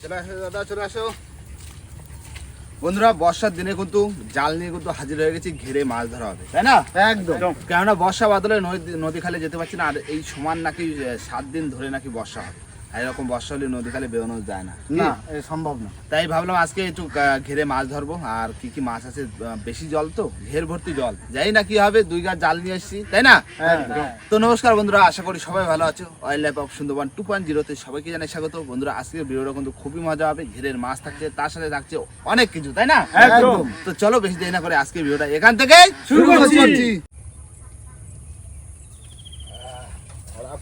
চলে আসো দাদা চলে আসো। বন্ধুরা বর্ষার দিনে কিন্তু জাল নিয়ে কিন্তু হাজির হয়ে গেছি ঘিরে মাছ ধরা হবে তাই না? একদম। কেননা বর্ষা বাদলে নদী নদী খালে যেতে পারছি না আর এই সমান নাকি সাত দিন ধরে নাকি বর্ষা হবে। আর এরকম বর্ষা হলে বেরোনো যায় না। না সম্ভব না। তাই ভাবলাম আজকে একটু ঘেরে মাছ ধরবো। আর কি কি মাছ আছে বেশি জল তো ঘের ভর্তি জল। যাই না কি হবে দুই গাছ জাল নিয়ে এসেছি তাই না? তো নমস্কার বন্ধুরা আশা করি সবাই ভালো আছো। Life of Sundarban two point জিরোতে সবাইকে জানাই স্বাগত। বন্ধুরা আজকের ভিডিওটা কিন্তু খুবই মজা হবে ঘেরের মাছ থাকছে তার সাথে থাকছে অনেক কিছু তাই না? একদম। তো চলো বেশি দেরি না করে আজকের ভিডিওটা এখান থেকে শুরু করছি।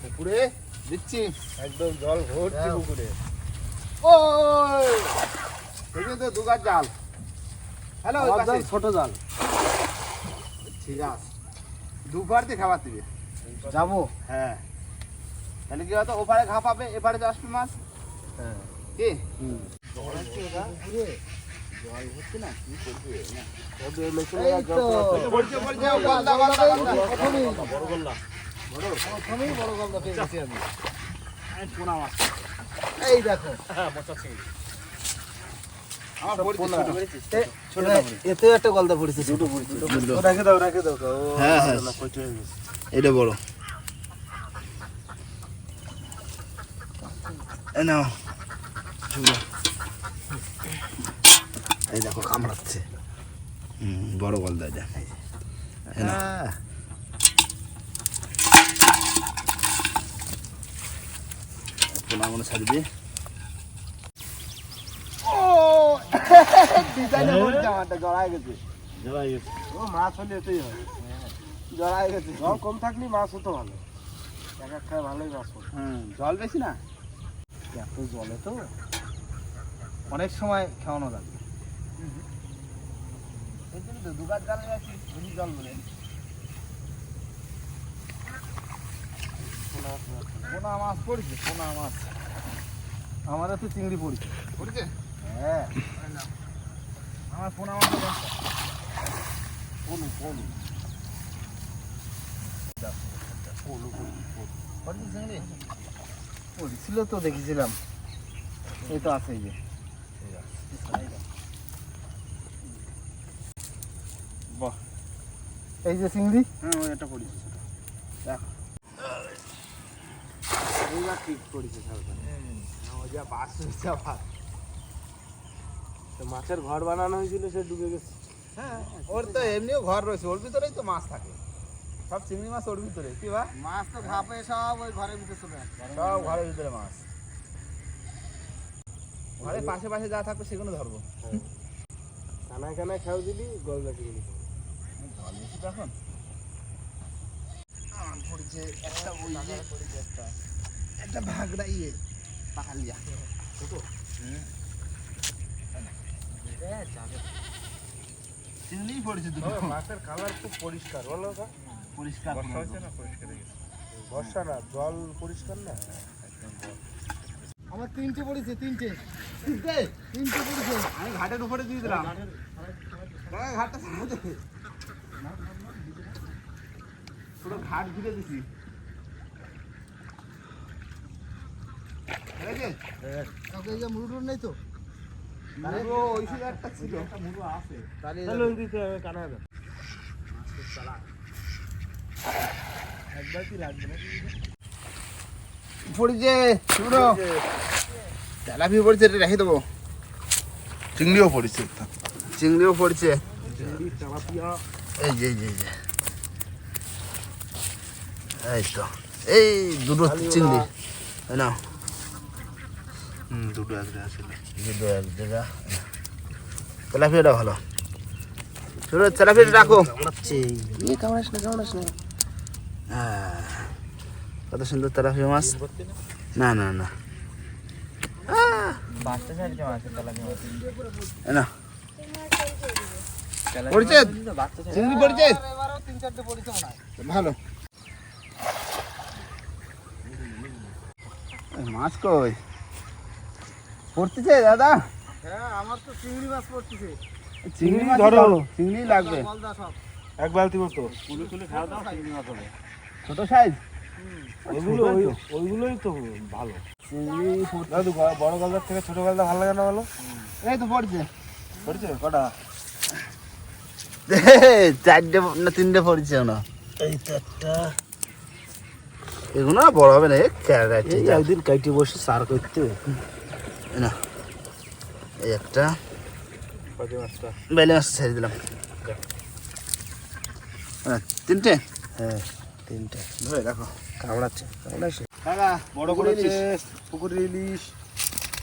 পুকুরে। দিচ্ছি একদম জল ভর্তি হ্যাঁ। পুকুরে ও তো দুগার জাল হ্যালো জাল ছোট জাল ঠিক আছে দুবার দিয়ে খাবার দিবে যাব হ্যাঁ তাহলে কি হতো ওপারে ঘা পাবে এপারে আসবে মাছ হ্যাঁ কি হুম। এই এই প্রথমেই বড় গলদা পেয়ে গেছি আমি। এই দেখো। পোনা। এ- এতেও একটা গলদা পড়েছে ছোট। পড়েছে। ও, রেখে দাও রেখে দাও হ্যাঁ, হ্যাঁ। হয়ে। এটা বড়। এই নাও। এই দেখো কামড়াচ্ছে। হুম বড় গলদা এটা। এই নাও। পোনা মনে ছাড়ি দিয়ে ও ডিজাইনে পড়ছে আমারটা জড়ায় গেছে ও মাছ হলে এতেই হয় জড়ায় গেছে। জল কম থাকলে মাছ হতো ভালো এক এক খায় ভালোই মাছ হতো জল বেশি না? এত জলে তো। অনেক সময় খাওয়ানো লাগে এই জন্য তো দুগার জাল জল বলে। পোনা মাছ পড়ছে পোনা মাছ। আমার চিংড়ি পড়ছে। পড়ছে? হ্যাঁ। আমার পোনা মাছ পলু পলু পড়ছে চিংড়ি? পড়ছিল তো দেখেছিলাম। এই তো আছে যে। বাহ। এই যে চিংড়ি? হ্যাঁ এটা পড়ছে। এইবার ঠিক পড়েছে সাবধানে যা বাস হয়েছে আবার তো মাছের ঘর বানানো হয়েছিল সে ডুবে গেছে। হ্যাঁ ওর তো এমনিও ঘর রয়েছে ওর ভিতরেই তো মাছ থাকে। সব চিংড়ি মাছ ওর ভিতরে কি বা? মাছ তো ঘাপে সব ওই ঘরের ভিতরে চলে আসে। সব ঘরের ভিতরে মাছ। ঘরের পাশে পাশে যা থাকবে সেগুলো ধরবো। কানায় কানায় খাও দিলি গলদা চিংড়ি এখন। পড়েছে একটা ওই যে একটা ভাগড়া ইয়ে। পাহালিয়া চিংড়িই পড়েছে দুটো। মাছের কালার খুব পরিষ্কার বলো তো। পরিষ্কার বর্ষা হয়েছে না পরিষ্কার হয়ে বর্ষা না জল পরিষ্কার না? আমার তিনটে পড়েছে তিনটে। তিনটে? তিনটে পড়েছে। আমি ঘাটের উপরে দিয়ে দিলাম। ঘাটটা পুরো ঘাট ঘিরে দিছি হয়েছে? কাউকে এই যে মুরুর নেই তো মুড়ো ওই ছিল একটা ছিল মুড়ো আছে তাহলে দিতে হবে কানায় দাও একবার কি লাগবে না পড়েছে মুড়ো তেলাপি পড়েছে এটা রেখে দেবো। চিংড়িও পড়েছে। চিংড়িও পড়ছে। এই যে এই যে এই যে। এই তো। এই দুটো চিংড়ি। এই দুটো দুটো এক জায়গা তেলাপিয়াটা ভালো। ছোট তেলাপিয়াটা রাখো। কামড়াচ্ছে। কামড়াস না কামড়াস না। হ্যাঁ, কত সুন্দর তেলাপিয়া মাছ। না না না। পড়েছে চিংড়ি পড়েছে ভালো। মাছ কই? পড়তেছে দাদা? হ্যাঁ আমার তো চিংড়ি মাছ পড়তেছে। চিংড়ি ধরো। ধরো। চিংড়ি লাগবে। এক বালতি মতো। তুলে তুলে খাওয়া দাও চিংড়ি মাছ হবে। ছোট সাইজ? ওইগুলো ওইগুলোই তো ভালো। দাদু বড় গলদার থেকে ছোট গলদা ভালো লাগে না বলো? এই তো পড়ছে। পড়ছে? কটা? চারটে না তিনটে পড়ছে না। এই একটা এগুলো বড় হবে না একদিন কাইটে বসে সার করতে। না এই একটা। মাছটা। ছেড়ে দিলাম। হ্যাঁ, তিনটে? হ্যাঁ তিনটে। ধরে রাখো। কামড়াচ্ছে কামড়াচ্ছে। বড় পুকুরে ইলিশ।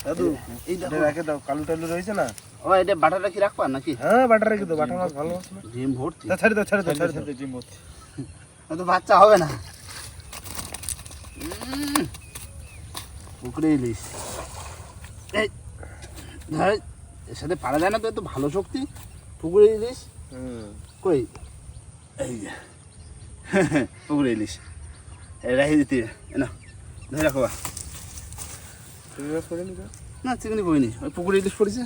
দাদু এই এটা দেখো। রেখে দাও কালু টালু রয়েছে না? ও এটা বাটাটা কি রাখবা নাকি? হ্যাঁ বাটা রেখে দাও বাটা মাছ ভালো মাছ না? ডিম ভর্তি। ছেড়ে দাও ছেড়ে দাও ছেড়ে দাও। জিম ও তো বাচ্চা হবে না। পুকুরে ইলিশ। এই ধর এর সাথে পারা যায় না তো এত ভালো শক্তি। পুকুরে ইলিশ কই? এই যে। পুকুরে ইলিশ রাখি দিতে। এ না ধরে রাখো না চিকেনি বইনি। ওই পুকুরে ইলিশ পড়েছে।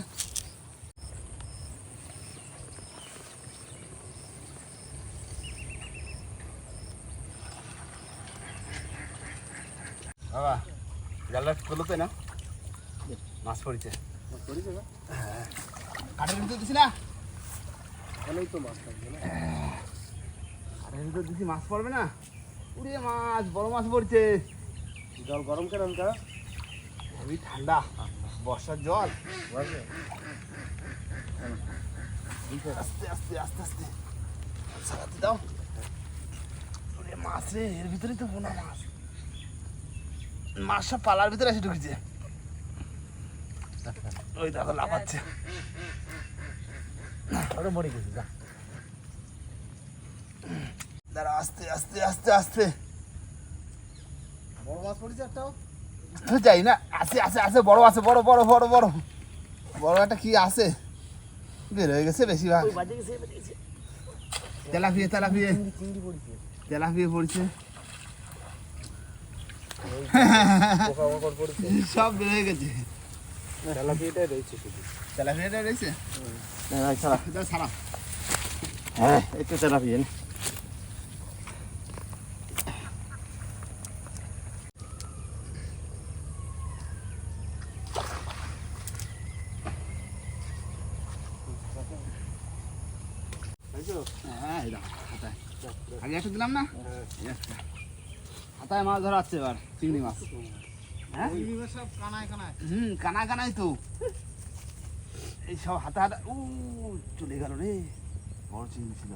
বাবা জালটা তোলোতে না মাছ পড়েছে। করেছে না? কাঠের ভিতর দিছি না? ভালোই তো মাছ থাকবে না। কাঠের ভিতর দিছি মাছ পড়বে না? উড়ে মাছ বড় মাছ পড়ছে। জল গরম কেন কা খুবই ঠান্ডা। বর্ষার জল। আস্তে আস্তে আস্তে আস্তে। সারাতে দাও। মাছ রে এর ভিতরেই তো বোনা মাছ। মাছ সব পালার ভিতরে এসে ঢুকেছে। ওই দেখো লাফাচ্ছে। ওটা মরে গেছে যা। দাঁড়া আস্তে আস্তে আস্তে আস্তে। বড় মাছ পড়েছে একটাও? তো যাই না আছে আছে আছে বড় আছে বড় বড় বড় বড়। বড় একটা কি আছে? বের হয়ে গেছে বেশিরভাগ। তেলাপিয়ে তেলাপিয়ে। তেলাপিয়ে পড়েছে। সব বের হয়ে গেছে। তেলাপিয়াটাই রয়েছে শুধু। তেলাপিয়াটা রয়েছে? হ্যাঁ ছাড়া। হ্যাঁ তেলাপিয়া হ্যাঁ আগে একটা দিলাম না? হাতায় মাছ ধরা হচ্ছে এবার চিংড়ি মাছ। হ্যাঁ? চিংড়ি মাছ সব কানায় কানায়। হুম কানা কানাই তো। এই সব হাতে হাতে উ চলে গেল রে। বড় চিংড়ি ছিল।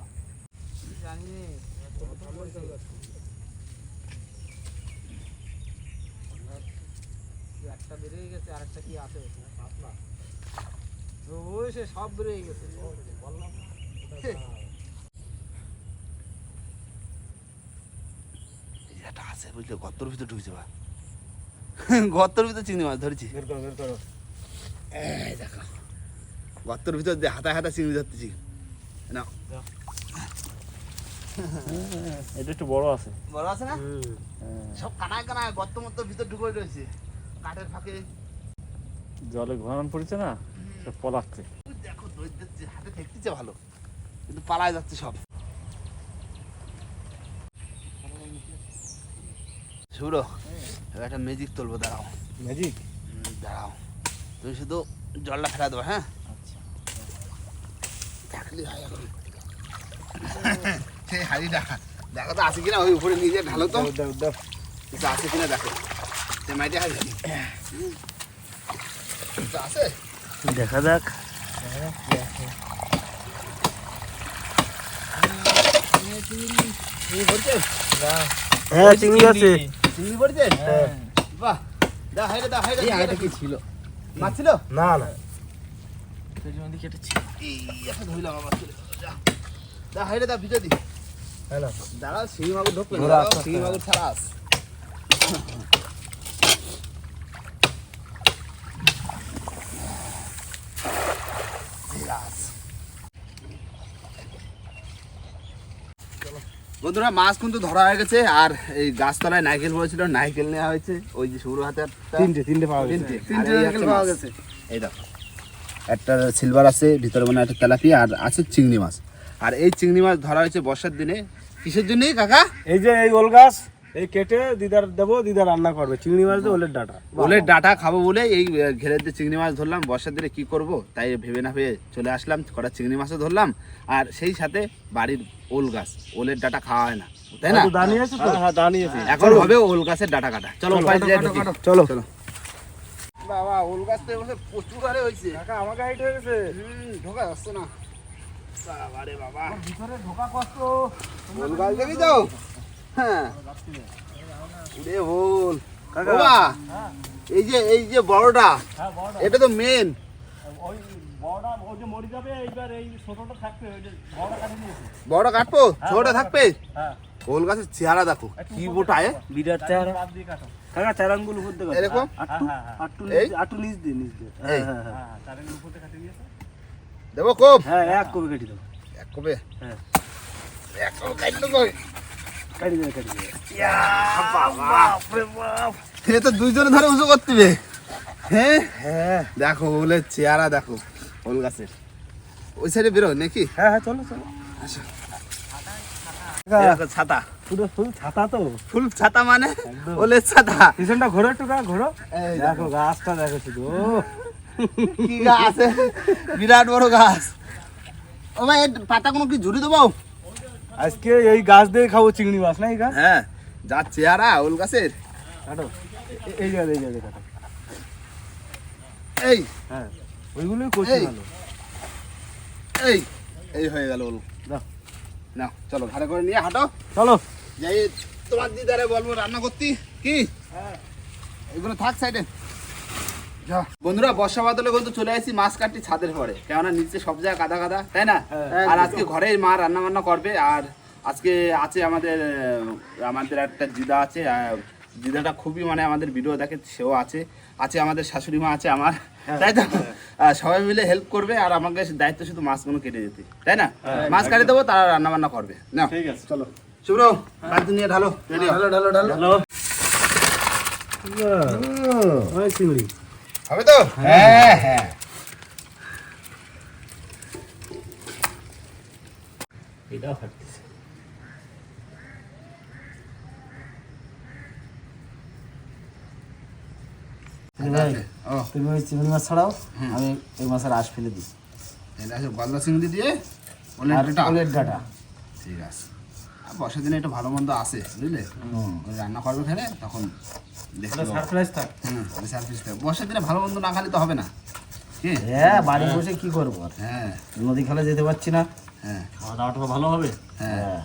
একটা বেরিয়ে গেছে আর একটা কি আছে? ওই সে সব বেরিয়ে গেছে। বললাম আছে বুঝলে? গর্তর ভিতরে ঢুকছে বা। গর্তর ভিতরে চিংড়ি মাছ ধরেছি। বের করো বের করো। এই দেখো গর্তর ভিতর দিয়ে হাতায় হাতায় চিংড়ি ধরতেছি। না এটা একটু বড় আছে। বড় আছে না? সব কানায় কানায় গর্ত মতো ভিতর ঢুকে রয়েছে কাঠের ফাঁকে। জলে ঘন পড়েছে না? সব পলাচ্ছে। দেখো দৈত্যের যে হাতে ঠেকতেছে ভালো কিন্তু পালায় যাচ্ছে সব। শুরো। এবার একটা ম্যাজিক তুলবো দাঁড়াও। ম্যাজিক দাঁড়াও। তুমি শুধু জলটা ফেলা দেবো হ্যাঁ? হয় এখন। সেই হাড়িটা দেখো। তো আছে কিনা? ওই উপরে নিজে ঢালো তো। কিছু আছে কিনা দেখো। সে মাইটে হাড়ি। আছে? দেখা যাক। হ্যাঁ চিংড়ি আছে। চিংড়ি পড়েছে? বাহ দা হাইরে দা হাইরে এটা কি ছিল? মাছ ছিল? না না। এই একটা ধরলাম আবার চলে। যা। দা হাইরে দা ভিজে দি। হ্যালো দাঁড়া শিঙি মাগুর আস্তে। শিঙি মাগুর ছাড়া আস। বন্ধুরা মাছ কিন্তু ধরা হয়ে গেছে আর এই গাছতলায় নারকেল পড়েছিল নারকেল নেওয়া হয়েছে। ওই যে শুরু হাতে তিনটে তিনটে পাওয়া গেছে। তিনটে হচ্ছে পাওয়া গেছে। এই দেখো একটা সিলভার আছে ভিতরে মানে একটা তেলাপিয়া আর আছে চিংড়ি মাছ। আর এই চিংড়ি মাছ ধরা হয়েছে বর্ষার দিনে। কিসের জন্য কাকা? এই যে এই ওল গাছ এই কেটে দিদার দেবো দিদার রান্না করবে। চিংড়ি মাছ দিয়ে ওলের ডাটা। ওলের ডাটা খাব বলে এই ঘেরের দিয়ে চিংড়ি মাছ ধরলাম। বর্ষার দিনে কি করব? তাই ভেবে না ভেবে চলে আসলাম কটা চিংড়ি মাছও ধরলাম। আর সেই সাথে বাড়ির ওল গাছ ওলের ডাটা খাওয়া হয় না তাই না? দাঁড়িয়ে আছে তো? হ্যাঁ দাঁড়িয়ে আছে। এখন হবে ওল গাছের ডাটা কাটা। চলো চলো, চলো। বাবা ওল গাছ তো এবছর প্রচুর হারে হয়েছে কাকা আমাকে হাইট হয়ে গেছে। হুম, ঢোকা যাচ্ছে না। বাবা। রে বাবা ভিতরে ঢোকা কষ্ট। ওল গাছ দেখি তো। হ্যাঁ। উড়ে ওল। কাকা। এই যে এই যে বড়টা হ্যাঁ এটা তো মেন বড়টা কাটবো? ছোটটা থাকবে? হ্যাঁ। ওল গাছের চেহারা দেখো কি মোটায় বিরাট চেহারা। কাকা চারাঙ্গুল উপর এরকম? আটটু আটটু এই? নিচ আটটু নিচ দিয়ে নিচ দিয়ে। হ্যাঁ হ্যাঁ হ্যাঁ। চারাঙ্গুল উপর কাটে দিয়েছে দেবো কোপ? হ্যাঁ এক কবে কেটে দেবো। এক কবে হ্যাঁ। এক কবে কাটি দেবো। কাটি দেবে কাটি দেবে। এ তো দুইজনে ধরে উঁচু করতে হ্যাঁ। হ্যাঁ। দেখো চেহারা দেখো। ওল গাছের ওই সাইডে বেরো নাকি? হ্যাঁ হ্যাঁ চলো চলো। আচ্ছা। ছাতা। পুরো ফুল ছাতা তো। ফুল ছাতা মানে? ওলের ছাতা। পিছনটা ঘোরো একটু ঘোরো। দেখো। গাছটা দেখো শুধু কি গাছ? বিরাট বড় গাছ। ও ভাই পাতা কোনো কি ঝুড়ি দেবো? আজকে এই গাছ দিয়ে খাব চিংড়ি মাছ না এই গাছ? হ্যাঁ যা চেহারা ওল গাছের। কাটো। এই গাছ এই গাছ কাটো। এই হ্যাঁ। ওইগুলোই করছি এই। ভালো। এই এই হয়ে গেল ওল। দাও। না চলো ঘরে করে নিয়ে হাঁটো। চলো। যাই তোমার দিদারে বলব রান্না করতি কি? এগুলো থাক সাইডে। বন্ধুরা বর্ষা বাদলে কিন্তু চলে আসি মাছ কাটটি ছাদের পরে। কেননা নিচে সব জায়গায় কাদা কাদা তাই না? হ্যাঁ। আর আজকে ঘরে মা রান্না বান্না করবে আর আজকে আছে আমাদের আমাদের একটা দিদা আছে দিদাটা খুবই মানে আমাদের ভিডিও দেখে সেও আছে। আছে আমাদের শাশুড়ি মা আছে আমার। তাই তো? সবাই মিলে হেল্প করবে আর আমাকে দায়িত্ব শুধু মাছগুলো কেটে দিতে। তাই না? মাছ কাটে দেবো তারা রান্না বান্না করবে। না ঠিক আছে চলো। শুভ্র বালতি নিয়ে ঢালো। ঢালো ঢালো ঢালো হবে তো? হ্যাঁ। হ্যাঁ এটাও তুমি ওই চিংড়ি মাছ ছাড়াও আমি এই মাছের আঁশ ফেলে দিই। এটা আছে গলদা চিংড়ি দিয়ে আর ডাটা। ঠিক আছে। আর বর্ষার দিনে একটু ভালো মন্দ আসে বুঝলে? ওই রান্না করবে খেলে তখন ওই বর্ষার দিনে ভালো মন্দ না খালে তো হবে না। হ্যাঁ বাড়ি বসে কি করব? আর হ্যাঁ। নদী খালে যেতে পারছি না। হ্যাঁ। খাওয়া দাওয়াটা ভালো হবে। হ্যাঁ।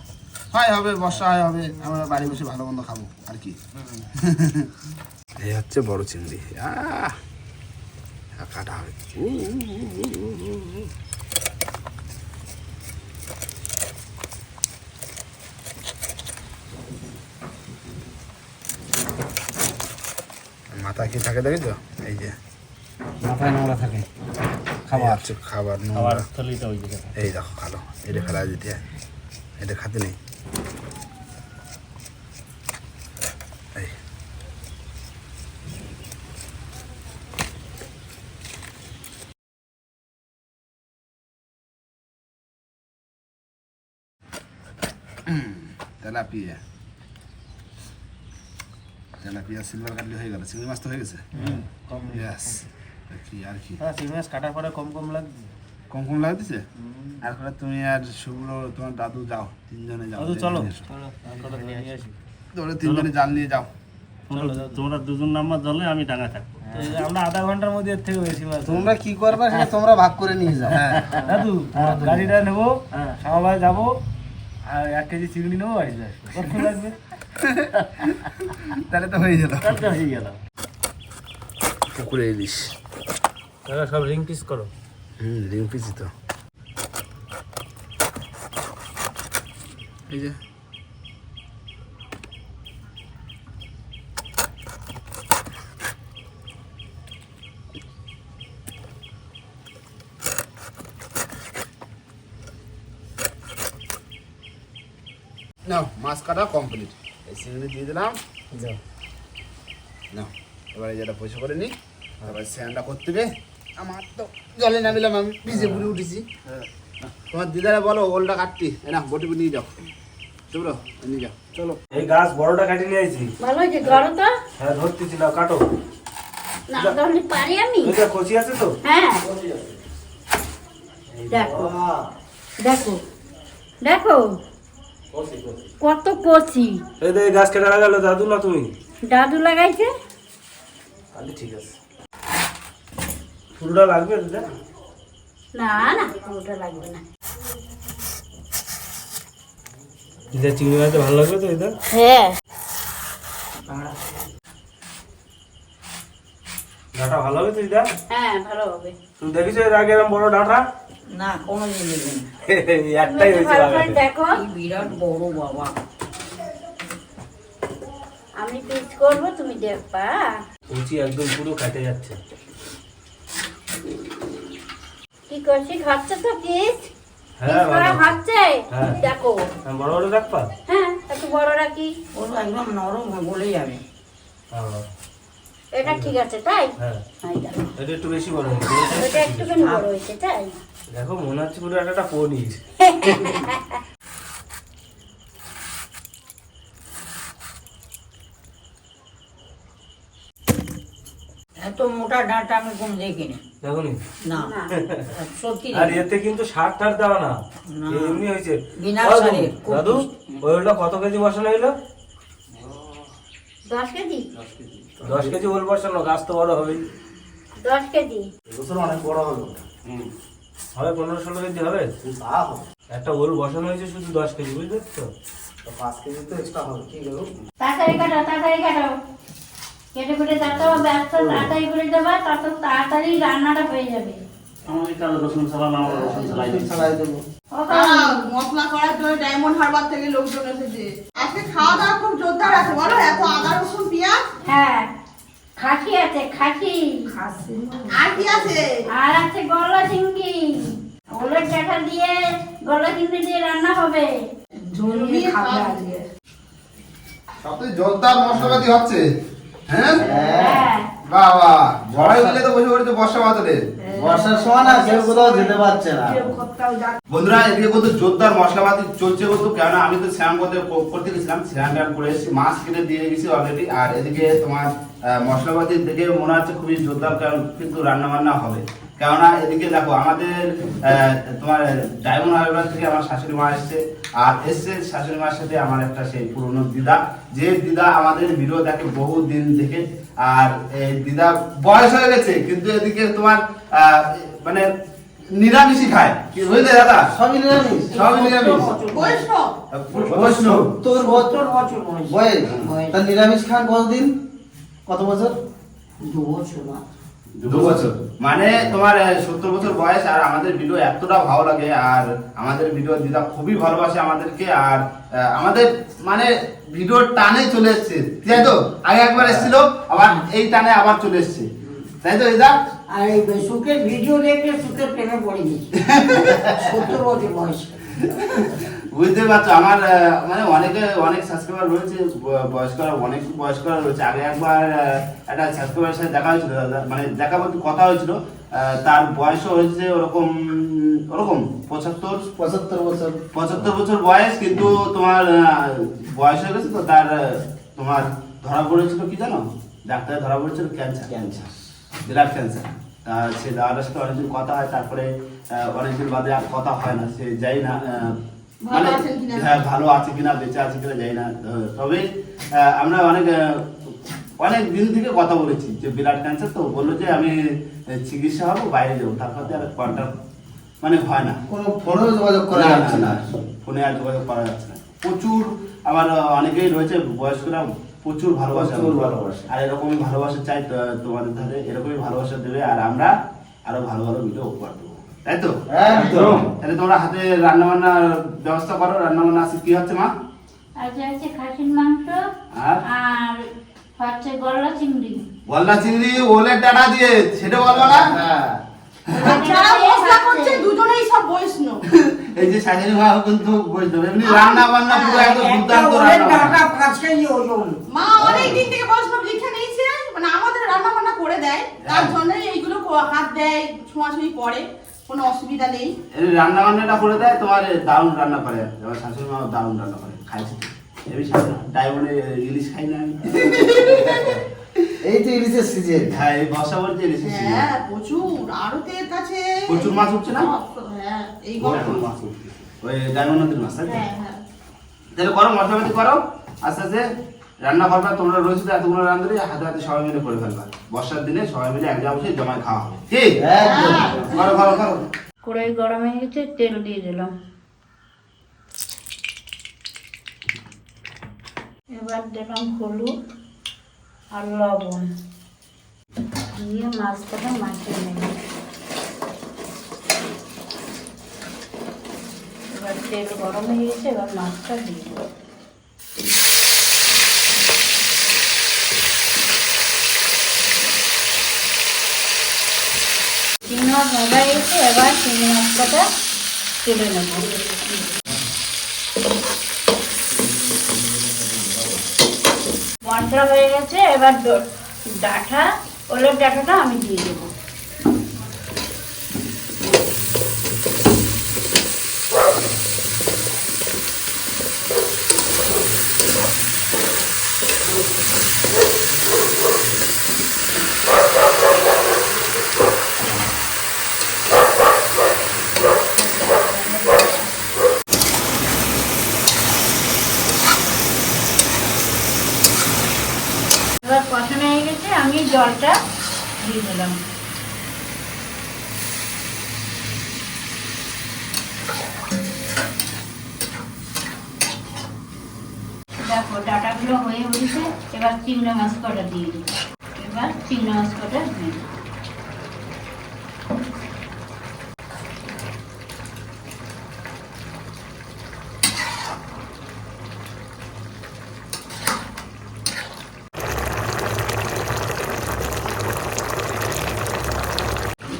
হয়। হবে বর্ষা হয় হবে আমরা বাড়ি বসে ভালো মন্দ খাব আর কি? এই হচ্ছে বড় চিংড়ি। আহ, কাটা হবে। মাথা কি থাকে দেখেছ? এই যে। মাথায় নোংরা থাকে। খাবার। খাবার নোংরা। এই দেখো খালো। এটা খেলা দিতে। এটা খাতে নেই এই তেলাপিয়া তেলাপিয়া সিলভার কাটলি হয়ে গেল চিংড়ি মাছ তো হয়ে গেছে? কম ইয়াস কি আর কি? হ্যাঁ চিংড়ি মাছ কাটার পরে কম কম লাগছে। কম কম লাগতেছে? আর করে তুমি আর শুভ্র তোমার দাদু যাও তিনজনে যাও। দাদু, চলো। তোমরা তিনজনে জাল নিয়ে যাও। তোমরা দুজন নাম্বার ধরলে আমি ডাঙা থাকব। আমরা আধা ঘণ্টার মধ্যে এর থেকে বেশি মাছ। তোমরা কি করবে সেটা তোমরা ভাগ করে নিয়ে যাও। দাদু গাড়িটা নেব সবাই যাব আর এক কেজি চিংড়ি নেব বাড়িতে আসব লাগবে? তাহলে তো হয়ে কালকে হয়ে গেল। পুকুরে ইলিশ। দাদা সব রিং পিস করো। হুম রিং পিসই তো। এই যে নাও মাছ কাটা কমপ্লিট। এই চিংড়ি দিয়ে দিলাম। যাও। নাও এবারে যেটা পয়সা করে নি এবার স্যান্ডটা করতে হবে আমার তো জলে নামিলাম আমি ভিজে পুরে উঠেছি। তোমার দিদারে বলো ওলটা কাটতি। এ না বটি নিয়ে যাও। চলো নিয়ে যাও। চলো। এই গাছ বড়টা কাটি নিয়ে আইছি। ভালো হয়েছে তো। হ্যাঁ ধরতেছি না কাটো। না ধরলে পারি আমি। এটা কচি আছে তো? হ্যাঁ। দেখো। দেখো। দেখো। কত করছি? এই তো এই গাছ কেটে লাগালো দাদু না তুমি? দাদু লাগাইছে? তাহলে ঠিক আছে। ফুলটা লাগবে দিদা? না না ফুলটা লাগবে না। দিদা চিংড়ি মাছ ভালো লাগবে তো দিদা? হ্যাঁ। ডাটা ভালো হবে তো দিদা হ্যাঁ ভালো হবে। তুমি দেখেছ এর আগে এরকম বড় ডাটা? না কোনো দিন নেবেন একটাই হয়েছে। দেখো। বিরাট বড় বাবা। আমি পিস করব তুমি দেখবা। কচি একদম পুরো কেটে যাচ্ছে। কি করছি খাচ্ছে তো পিস হ্যাঁ হচ্ছে হ্যাঁ। দেখো। হ্যাঁ, বড় বড় রাখবা হ্যাঁ এত বড় রাখি ওর একদম নরম গলে যাবে। হ্যাঁ, এটা ঠিক আছে তাই? হ্যাঁ। এটা একটু বেশি বড় হয়েছে এটা একটুখানি বড় হয়েছে তাই? দেখো মনে হচ্ছে পুরো একটা পনির। এত মোটা ডাঁটা আমি কোনো দেখিনি। দেখো নি। সত্যি আর এতে কিন্তু সার টার দেওয়া না। এমনি হয়েছে। বিনা দাদু, সারে, দাদু ওইটা কত কেজি বসানো হইল? দশ কেজি? দশ কেজি। ওল বসানো গাছ তো বড় হবেই। দশ কেজি? এবছর অনেক বড় হলো। হবে পনেরো ষোলো কেজি হবে? তা হবে। একটা ওল বসানো হয়েছে শুধু দশ কেজি বুঝতে তো? তো পাঁচ কেজি তো এক্সট্রা হবে কি গেল তাড়াতাড়ি কাটো তাড়াতাড়ি কাটো। কেটে কুটে যাতে হবে তাড়াতাড়ি করে দেবা তত তাড়াতাড়ি রান্নাটা হয়ে যাবে। ছাড়াই দেবো। ও আহ, মশলা করার জন্য ডায়মন্ড হারবার থেকে লোকজন এসেছে। আজকে খাওয়া দাওয়া খুব জোরদার আছে বলো এত আদা রসুন পেঁয়াজ? হ্যাঁ খাসি আছে খাসি। আর কি আছে? আর আছে গলা চিংড়ি। ওলের কাঠা দিয়ে গলা চিংড়ি দিয়ে রান্না হবে। আজকে। জোরদার মশলাপাতি হচ্ছে হ্যাঁ? হ্যাঁ। মিলে তো বসে পড়েছে বর্ষা বাদলে বর্ষার সময় না কেউ কোথাও যেতে পারছে না। বন্ধুরা এদিকে জোরদার মশলাপাতি চলছে কেননা আমি তো স্নান করতে করতে গেছিলাম স্নান টান করে এসেছি মাছ কিনে দিয়ে গেছি অলরেডি আর এদিকে তোমার আহ, দেখে মনে হচ্ছে খুবই জোরদার কারণ কিন্তু রান্না বান্না হবে। কেননা এদিকে দেখো আমাদের তোমার ডায়মন্ড হারবার থেকে আমার শাশুড়ি মা এসছে আর এসছে শাশুড়ি মার সাথে আমার একটা সেই পুরনো দিদা। যে দিদা আমাদের ভিডিও দেখে বহু দিন থেকে আর এই দিদা বয়স হয়ে গেছে কিন্তু এদিকে তোমার আহ, মানে নিরামিষই খায়। কি বুঝলে দাদা? সবই নিরামিষ। সবই নিরামিষ। বৈষ্ণব। বৈষ্ণব। তোর বছর বছর বয়স। তা নিরামিষ খান কতদিন? কত বছর? দু বছর না। দু বছর। মানে তোমার সত্তর বছর বয়স আর আমাদের ভিডিও এতটা ভালো লাগে আর আমাদের ভিডিও দিদা খুবই ভালোবাসে আমাদেরকে আর আহ, আমাদের মানে ভিডিওর টানে চলে এসছে। তাই তো? আগে একবার এসেছিল আবার এই টানে আবার চলে এসছে। তাই তো দিদা? আর এই সুখের ভিডিও দেখে সুখের প্রেমে পড়ে গেছি। সত্তর বছর বয়স। বুঝতে পারছ? আমার মানে অনেকে অনেক সাবস্ক্রাইবার রয়েছে বয়স্করা অনেক বয়স্করা রয়েছে। আগে একবার একটা সাবস্ক্রাইবারের সাথে দেখা হয়েছিল মানে দেখা বলতে কথা হয়েছিল। তার বয়সও হয়েছে ওরকম ওরকম পঁচাত্তর? পঁচাত্তর বছর। পঁচাত্তর বছর বয়স কিন্তু তোমার বয়স হয়ে গেছে তো তার তোমার ধরা পড়েছিল কি জানো? ডাক্তার ধরা পড়েছিল ক্যান্সার ক্যান্সার ব্লাড ক্যান্সার সে দাদার সাথে অনেকদিন কথা হয় তারপরে অনেকদিন বাদে আর কথা হয় না সে যাই না মানে হ্যাঁ ভালো আছে কিনা বেঁচে আছে কিনা যাই না। তবে আহ, আমরা অনেক অনেক দিন থেকে কথা বলেছি যে ব্লাড ক্যান্সার তো বলল যে আমি চিকিৎসা হব বাইরে যাব। তারপর আর কন্ট্যাক্ট মানে হয় না। কোনো ফোনেও যোগাযোগ করা যাচ্ছে না, ফোনে আর যোগাযোগ করা যাচ্ছে না। প্রচুর আমার অনেকেই রয়েছে বয়স্করা প্রচুর ভালোবাসা প্রচুর ভালোবাসে। আর এরকমই ভালোবাসা চাই তোমাদের ধারে এরকমই ভালোবাসা দেবে আর আমরা আরও ভালো ভালো ভিডিও দেবো তাই তো একদম। তাহলে তোমরা হাতে রান্না বান্নার ব্যবস্থা করো রান্না বান্না আছে কি হচ্ছে মা? আর আছে খাসির মাংস আর? আর হচ্ছে গলা চিংড়ি। গলদা চিংড়ি ওলের ডাটা দিয়ে সেটা বলব না? হ্যাঁ। যারা মশলা করছে দুজনেই সব বৈষ্ণব। এই যে শাশুড়ি মা কিন্তু বলতো এমনি রান্না বান্না পুরো একদম দুর্দান্ত রান্না বান্না। ডাঁটা পাঁচ কেজি মা অনেক দিন থেকে বৈষ্ণব লিখে নিয়েছে মানে আমাদের রান্না বান্না করে দেয় তার হ্যাঁ। জন্য এইগুলো হাত দেয় ছোঁয়াছুঁই করে। কোনো অসুবিধা নেই। রান্না বান্নাটা করে দেয় তোমার দারুণ রান্না করে। আমার শাশুড়ি মা দারুণ রান্না করে খাইছি। হেবি ডায়মন্ডে ইলিশ খাই না এই তো ইলিশের সিজন হ্যাঁ এই বর্ষা বলছে ইলিশ হ্যাঁ প্রচুর। আড়তের কাছে প্রচুর মাছ উঠছে না? হ্যাঁ এই বড় গল্প মাছ উঠছে। ওই ডায়মন্ড নদীর মাছ তাই হ্যাঁ হ্যাঁ। তাহলে করো মশলাপাতি করো। আস্তে আস্তে। রান্না করবা তোমরা রয়েছে তো এতগুলো রান্ধলে হাতে হাতে সবাই মিলে করে ফেলবা। বর্ষার দিনে সবাই মিলে এক জায়গায় বসে জমায় খাওয়া হবে। ঠিক? করো করো করো। কড়াই গরম হয়ে গেছে তেল দিয়ে দিলাম। এবার দিলাম হলুদ আর লবণ। দিয়ে মাছটাকে মাখিয়ে নেব। এবার তেল গরম হয়ে গেছে এবার মাছটা দিয়ে দেবো। মাছ ভাজা গেছে এবার চিংড়ি মাছটা তুলে নেব মশলা হয়ে গেছে এবার ডাঁটা ওলের ডাঁটাটা আমি দিয়ে দেবো এবার কষানো হয়ে গেছে আমি জলটা দিয়ে দিলাম দেখো, ডাটাগুলো হয়ে উঠেছে, এবার চিংড়ি মাছ কটা দিয়ে দিই এবার চিংড়ি মাছ কটা দিয়ে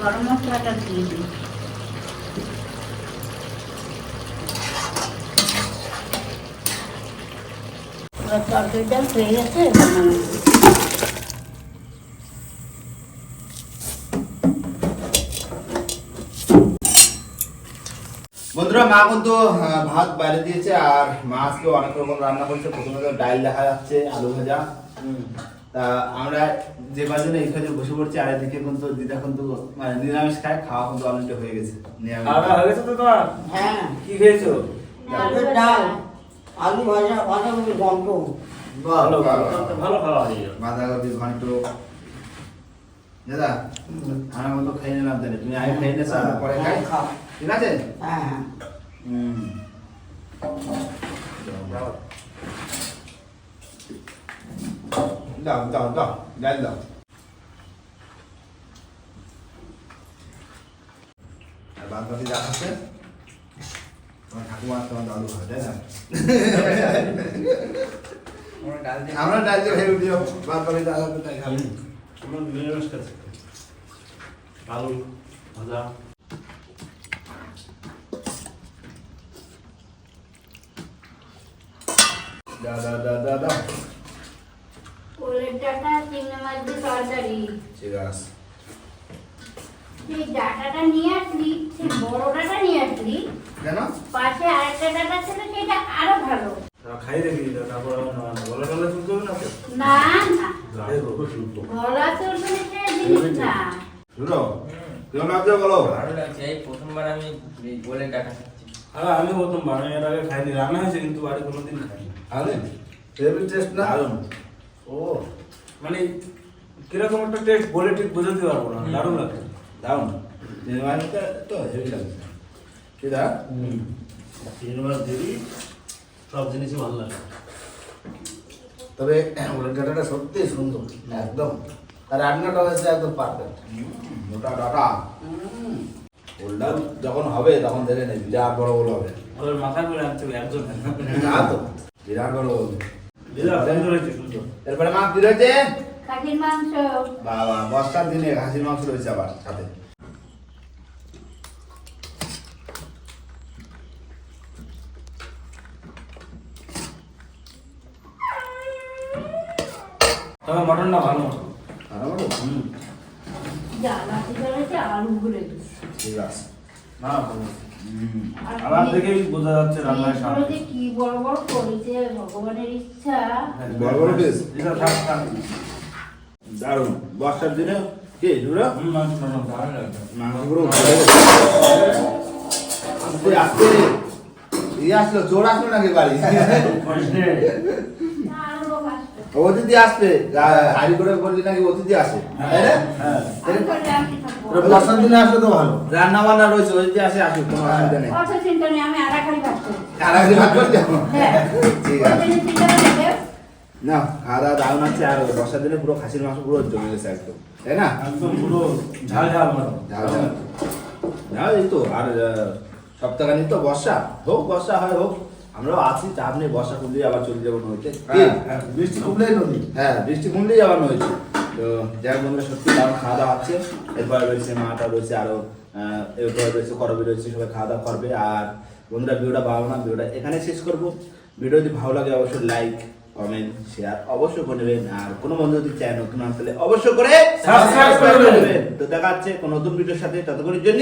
গরম মশলাটা দিয়ে দিই। এবার তরকারিটা হয়ে গেছে। বন্ধুরা মা কিন্তু ভাত বাইরে দিয়েছে আর মা আজকে অনেক রকম রান্না করছে। প্রথমে তো ডাল দেখা যাচ্ছে আলু ভাজা। তা আমরা যে কজন এইখানে বসে পড়ছি আর এদিকে কিন্তু দিদা কিন্তু মানে নিরামিষ খায় খাওয়া কিন্তু অলরেডি হয়ে গেছে খাওয়া দাওয়া হয়ে গেছে তো তোমার? হ্যাঁ। কি খেয়েছো? ডাল আলু ভাজা বাঁধাকপি গন্ধ ভালো ভালো ভালো। খাওয়া হয়ে যাবে বাঁধাকপি ঘন্ট। দাদা আমার মতো খাই নিলাম তাহলে তুমি আগে খাই নেছো পরে খাই। খাও। ঠিক আছে? হ্যাঁ হ্যাঁ। হুম। দাও দাও দাও ডাল দাও আর বাদ বাকি যা আছে তোমার ঠাকুমা তোমার দাদু হয় তাই না আমরা ডাল দিয়ে ভেবে দিও বাদ বাকি যা আছে তাই খাবি আমরা নিরামিষ খাচ্ছি আলু ভাজা দা দা দা দা দা ওলের ডাটা চিংড়ি মাছ দিয়ে তরকারি। ঠিক আছে। সেই ডাটাটা নিয়ে আসলি সেই বড় ডাটা নিয়ে আসলি কেন? পাশে আরেকটা ডাটা ছিল সেটা আরও ভালো। খাই দেখি তারপর বলে বলে শুনতে না না না। গলা চলবে না জিনিস না। শুনো কেমন লাগছে বলো। ভালো লাগছে এই প্রথমবার আমি গোলের ডাটা খাচ্ছি। আমি প্রথম বানানোর আগে খাইনি রান্না হয়েছে কিন্তু বাড়ি কোনোদিন খাইনি। আরে টেস্ট না। ও মানে কীরকম একটা টেস্ট বলে ঠিক বোঝাতে পারব না দারুণ লাগে দারুণ নির্মাণটা তো হেভি লাগছে। কি দা? চিংড়ি মাছ সব জিনিসই ভালো লাগে। তবে ওলের ডাটাটা সত্যি সুন্দর একদম। আর রান্নাটা হয়েছে একদম পারফেক্ট মোটা ডাটা। ওলটা যখন হবে তখন দেখে নেই বিরাট বড় বড় হবে। ওদের মাথা করে আনতে হবে একজন না তো বিরাট বড় বড় এরপরে মাছ কি রয়েছে খাসির মাংস। বাবা বর্ষার দিনে হাসির মাংস রয়েছে আবার সাথে। তবে মটনটা ভালো। আলু ঘুরে ঠিক আছে। না দেখেই বোঝা যাচ্ছে কি বড় বড় করেছে ভগবানের ইচ্ছা। বড় বড় পিস এটা থাক থাক দারুণ। বর্ষার দিনে কি দুটো হুম, মাংস রান্না ভালো লাগবে মাংস পুরো ভালো হয়েছে। আস্তে আস্তে এই আসলো চোর আসলো নাকি বাড়ি? অতিথি। আসবে। হাড়ি করে বললি নাকি অতিথি আসে? তাই না? বর্ষার দিনে আসলে তো ভালো। রান্না বান্না রয়েছে অতিথি আসে আসুক কোনো অসুবিধা নেই। চিন্তা নেই আমি আড়াখালি ভাত করি। আর ভাত করে হ্যাঁ। ঠিক আছে। না খাওয়া দাওয়া দারুণ আছে আর বর্ষার দিনে পুরো খাসির মাংস পুরো জমে গেছে একদম। তাই না? একদম পুরো ঝাল ঝাল ঝাল ঝাল। না এই তো আর সপ্তাহখানি তো বর্ষা। হোক বর্ষা হয় হোক আমরাও আছি চাপ নেই বর্ষা কমলেই আবার চলে যাব নদীতে? হ্যাঁ, হ্যাঁ, বৃষ্টি কমলেই নদী। হ্যাঁ বৃষ্টি কমলেই আবার নদীতে। তো যাই হোক বন্ধুরা সত্যি দারুণ খাওয়া দাওয়া হচ্ছে। এরপরে রয়েছে মাটা রয়েছে আরও আহ, এরপরে রয়েছে করবি রয়েছে সবাই খাওয়া দাওয়া করবে। আর বন্ধুরা ভিডিওটা ভালো না ভিডিওটা এখানে শেষ করব। ভিডিও যদি ভালো লাগে অবশ্যই লাইক কমেন্ট শেয়ার অবশ্যই করে নেবেন। আর কোনো বন্ধু যদি চায় নতুন আসলে অবশ্যই করে Subscribe করে নেবেন। তো দেখা যাচ্ছে কোনো নতুন ভিডিওর সাথে। ততক্ষণের জন্য